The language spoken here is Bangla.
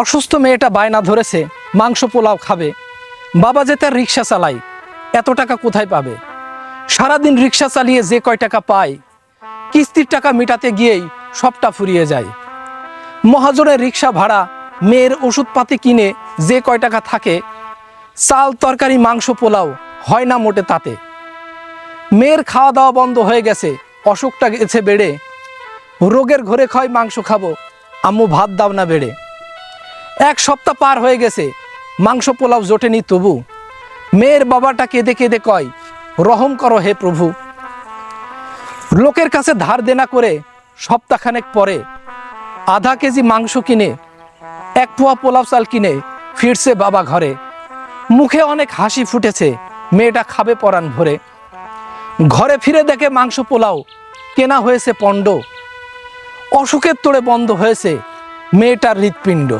অসুস্থ মেয়েটা বায়না ধরেছে, মাংস পোলাও খাবে। বাবা যে তার রিক্সা চালায়, এত টাকা কোথায় পাবে? সারাদিন রিক্সা চালিয়ে যে কয় টাকা পায়, কিস্তির টাকা মেটাতে গিয়েই সবটা ফুরিয়ে যায়। মহাজনের রিক্সা ভাড়া, মেয়ের ওষুধপাতি কিনে যে কয় টাকা থাকে, চাল, তরকারি, মাংস, পোলাও হয় না মোটে তাতে। মেয়ের খাওয়া দাওয়া বন্ধ হয়ে গেছে, অসুখটা গেছে বেড়ে। রোগের ঘরে খাই মাংস খাব, আম্মু ভাত দাও না বেড়ে। এক সপ্তাহ পার হয়ে গেছে। মাংস পোলাও জোটেনি তবু। মেয়ের বাবাটা কেঁদে কেঁদে কয়, রহম করো হে প্রভু। লোকের কাছে ধার দেনা করে সপ্তাহখানেক পরে আধা কেজি মাংস কিনে, এক পোয়া পোলাও চাল কিনে ফিরছে বাবা ঘরে। মুখে অনেক হাসি ফুটেছে, মেয়েটা খাবে পরাণ ভরে। ঘরে ফিরে দেখে মাংস পোলাও কেনা হয়েছে পণ্ড। অসুখের তোড়ে বন্ধ হয়েছে মেয়েটার হৃৎপিণ্ড।